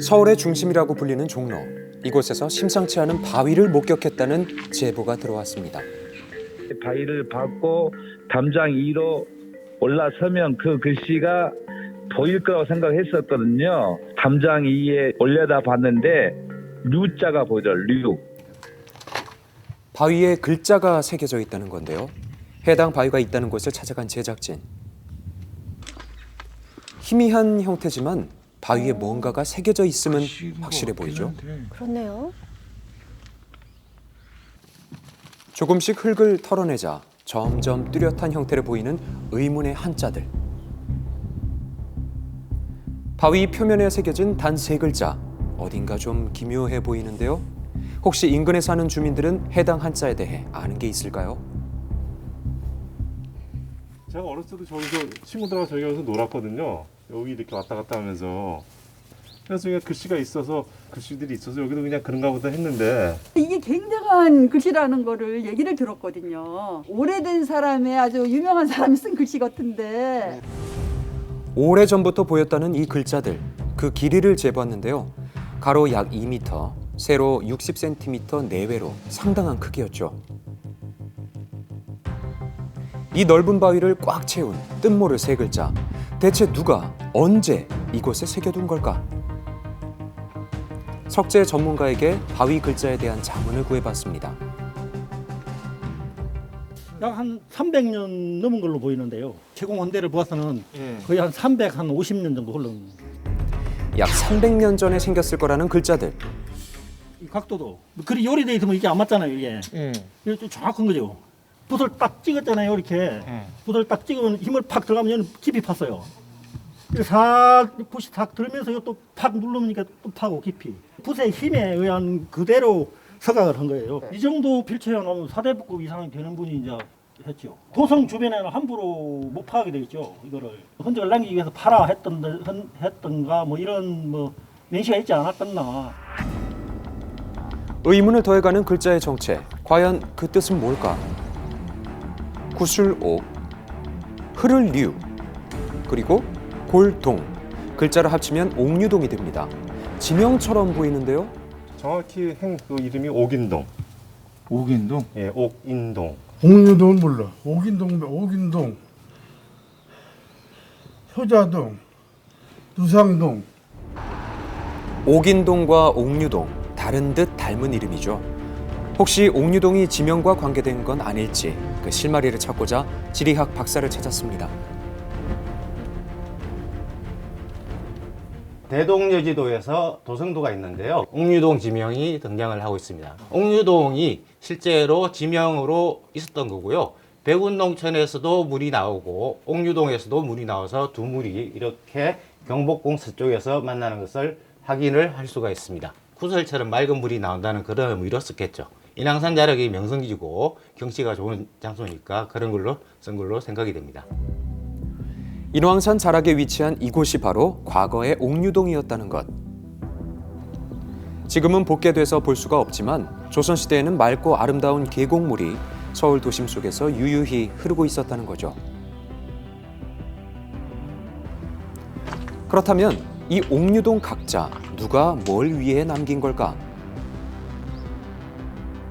서울의 중심이라고 불리는 종로. 이곳에서 심상치 않은 바위를 목격했다는 제보가 들어왔습니다. 바위를 밟고 담장 2로 올라서면 그 글씨가 보일 거라고 생각했었거든요. 담장 2에 올려다 봤는데 류자가 보이더라. 류. 바위에 글자가 새겨져 있다는 건데요. 해당 바위가 있다는 곳을 찾아간 제작진. 희미한 형태지만 바위에 뭔가가 새겨져 있음은 확실해 보이죠. 그렇네요. 조금씩 흙을 털어내자 점점 뚜렷한 형태를 보이는 의문의 한자들. 바위 표면에 새겨진 단 세 글자. 어딘가 좀 기묘해 보이는데요. 혹시 인근에 사는 주민들은 해당 한자에 대해 아는 게 있을까요? 제가 어렸을 때 저기서 친구들하고 저기 가서 놀았거든요. 여기 이렇게 왔다 갔다 하면서 그래서 그냥 글씨가 있어서 글씨들이 있어서 여기도 그냥 그런가 보다 했는데 이게 굉장한 글씨라는 거를 얘기를 들었거든요. 오래된 사람의 아주 유명한 사람이 쓴 글씨 같은데 오래 전부터 보였다는 이 글자들. 그 길이를 재봤는데요. 가로 약 2m, 세로 60cm 내외로 상당한 크기였죠. 이 넓은 바위를 꽉 채운 뜻모를 세 글자. 대체 누가 언제 이곳에 새겨둔 걸까? 석재 전문가에게 바위 글자에 대한 자문을 구해봤습니다. 약 한 300년 넘은 걸로 보이는데요. 제공 원대를 보아서는 거의 한 350년 정도 흘렀는. 약 300년 전에 생겼을 거라는 글자들. 이 각도도 그리 요리돼 있으면 이게 안 맞잖아요. 이게 이게 좀 정확한 거죠. 붓을 딱 찍었잖아요. 이렇게 붓을 딱 찍으면 힘을 팍 들어가면 얘는 깊이 팠어요. 싹 붓이 탁 들면서 또팍 누르니까 또 파고 깊이. 붓의 힘에 의한 그대로 서각을 한 거예요. 이 정도 필체에 나오면 사대부급 이상이 되는 분이 이제 했죠. 도성 주변에는 함부로 못 파게 돼 있죠. 이거를 흔적을 남기기 위해서 파라 했던 했던가 뭐 이런 뭐 명시가 있지 않았겠나. 의문을 더해가는 글자의 정체. 과연 그 뜻은 뭘까? 구술옥, 흐를 류, 그리고 골동. 글자를 합치면 옥류동이 됩니다. 지명처럼 보이는데요. 정확히 행 그 이름이 옥인동. 옥인동? 예, 옥인동. 옥류동은 몰라. 옥인동, 옥인동, 효자동, 누상동. 옥인동과 옥류동 다른 듯 닮은 이름이죠. 혹시 옥류동이 지명과 관계된 건 아닐지 그 실마리를 찾고자 지리학 박사를 찾았습니다. 대동여지도에서 도성도가 있는데요. 옥류동 지명이 등장을 하고 있습니다. 옥류동이 실제로 지명으로 있었던 거고요. 백운농천에서도 물이 나오고 옥류동에서도 물이 나와서 두 물이 이렇게 경복궁 서쪽에서 만나는 것을 확인을 할 수가 있습니다. 구설처럼 맑은 물이 나온다는 그런 의미로 썼겠죠. 인왕산 자락이 명성지고 경치가 좋은 장소니까 그런 걸로 쓴 걸로 생각이 됩니다. 인왕산 자락에 위치한 이곳이 바로 과거의 옥류동이었다는 것. 지금은 복개돼서 볼 수가 없지만 조선시대에는 맑고 아름다운 계곡물이 서울 도심 속에서 유유히 흐르고 있었다는 거죠. 그렇다면 이 옥류동 각자 누가 뭘 위해 남긴 걸까?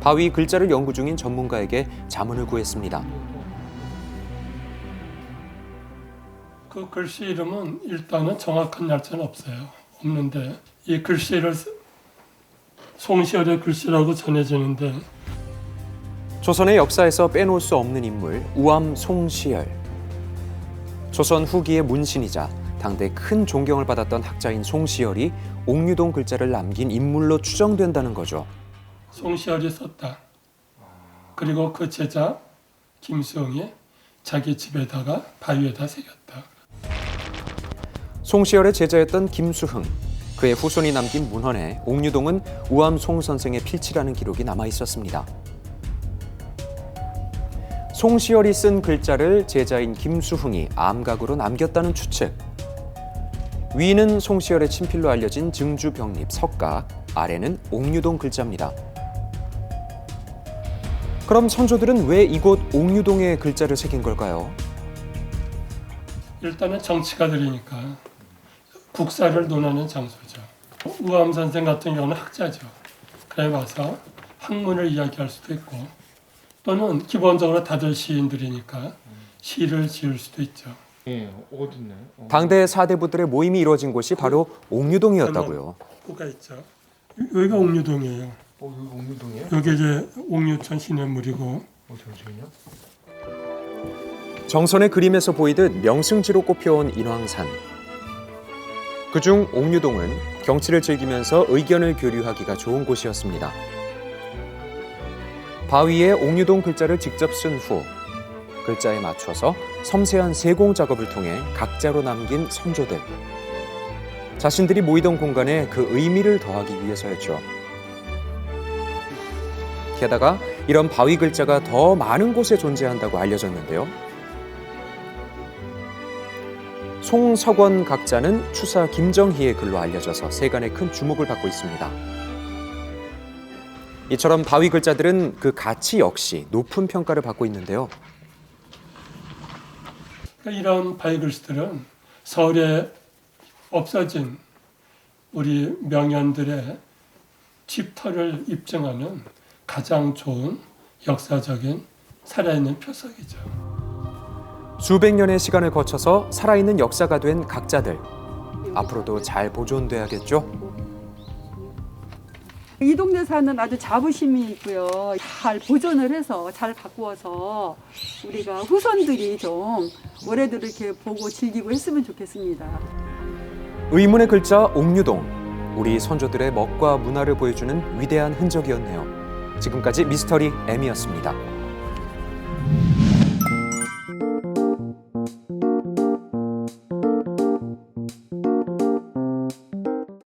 바위 글자를 연구 중인 전문가에게 자문을 구했습니다. 그 글씨 이름은 일단은 정확한 날짜는 없어요. 없는데 이 글씨를 쓰- 송시열의 글씨라고 전해지는데 조선의 역사에서 빼놓을 수 없는 인물 우암 송시열. 조선 후기의 문신이자 당대 큰 존경을 받았던 학자인 송시열이 옥류동 글자를 남긴 인물로 추정된다는 거죠. 송시열이 썼다. 그리고 그 제자 김수영이 자기 집에다가 바위에다 새겼다. 송시열의 제자였던 김수흥. 그의 후손이 남긴 문헌에 옥류동은 우암 송 선생의 필치라는 기록이 남아 있었습니다. 송시열이 쓴 글자를 제자인 김수흥이 암각으로 남겼다는 추측. 위는 송시열의 친필로 알려진 증주 병립 석각, 아래는 옥류동 글자입니다. 그럼 선조들은 왜 이곳 옥류동에 글자를 새긴 걸까요? 일단은 정치가들이니까 국사를 논하는 장소죠. 우암 선생 같은 경우는 학자죠. 그래 와서 학문을 이야기할 수도 있고 또는 기본적으로 다들 시인들이니까 시를 지을 수도 있죠. 예, 어딨네. 어. 당대 사대부들의 모임이 이루어진 곳이 바로 옥류동이었다고요. 호가 있죠. 여기가 옥류동이에요. 어, 여기 옥류동이에요? 여기 이제 옥류천 시냇물이고 어, 잠시만요. 정선의 그림에서 보이듯 명승지로 꼽혀온 인왕산. 그중 옥류동은 경치를 즐기면서 의견을 교류하기가 좋은 곳이었습니다. 바위에 옥류동 글자를 직접 쓴 후 글자에 맞춰서 섬세한 세공 작업을 통해 각자로 남긴 선조들. 자신들이 모이던 공간에 그 의미를 더하기 위해서였죠. 게다가 이런 바위 글자가 더 많은 곳에 존재한다고 알려졌는데요. 송석원 각자는 추사 김정희의 글로 알려져서 세간의 큰 주목을 받고 있습니다. 이처럼 바위 글자들은 그 가치 역시 높은 평가를 받고 있는데요. 그러니까 이런 바이글스들은 서울에 없어진 우리 명연들의 집터를 입증하는 가장 좋은 역사적인 살아있는 표석이죠. 수백 년의 시간을 거쳐서 살아있는 역사가 된 각자들. 앞으로도 잘 보존돼야겠죠? 이 동네 사는 아주 자부심이 있고요. 잘 보존을 해서 잘 바꾸어서 우리가 후손들이 좀 올해도 이렇게 보고 즐기고 했으면 좋겠습니다. 의문의 글자 옥류동. 우리 선조들의 멋과 문화를 보여주는 위대한 흔적이었네요. 지금까지 미스터리 M이었습니다.